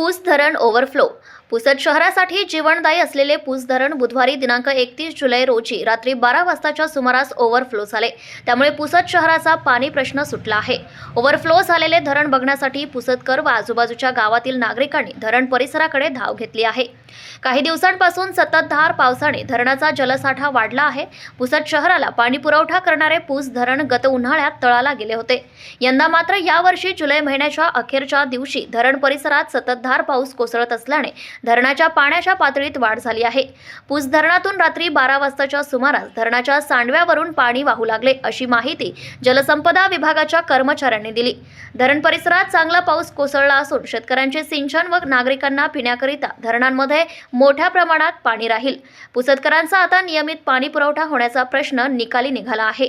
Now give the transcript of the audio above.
पूस धरण ओव्हरफ्लो पुसद शहरासाठी जीवनदायी असलेले पूस धरण बुधवारी दिनांक एकतीस जुलै रोजी रात्री बारा वाजताच्या सुमारास ओव्हरफ्लो झाले. त्यामुळे पुसद शहराचा पाणी प्रश्न सुटला आहे. ओव्हरफ्लो झालेले धरण बघण्यासाठी पुसदकर व आजूबाजूच्या गावातील नागरिकांनी धरण परिसराकडे धाव घेतली आहे. काही दिवसांपासून सततधार पावसाने धरणाचा जलसाठा वाढला आहे. पुसद शहराला पाणी पुरवठा करणारे पूस धरण गत उन्हाळ्यात तळाला गेले होते. यंदा मात्र यावर्षी जुलै महिन्याच्या अखेरच्या दिवशी धरण परिसरात सततधार पाऊस कोसळत असल्याने धरणाच्या पाण्याच्या पातळीत वाढ झाली आहे. पूस धरणातून रात्री बारा वाजताच्या सुमारास धरणाच्या सांडव्यावरून पाणी वाहू लागले अशी माहिती जलसंपदा विभागाच्या कर्मचाऱ्यांनी दिली. धरण परिसरात चांगला पाऊस कोसळला असून शेतकऱ्यांचे सिंचन व नागरिकांना पिण्याकरिता धरणांमध्ये मोठ्या प्रमाणात पाणी राहील. पुसतकरांचा आता नियमित पाणी पुरवठा होण्याचा प्रश्न निकाली निघाला आहे.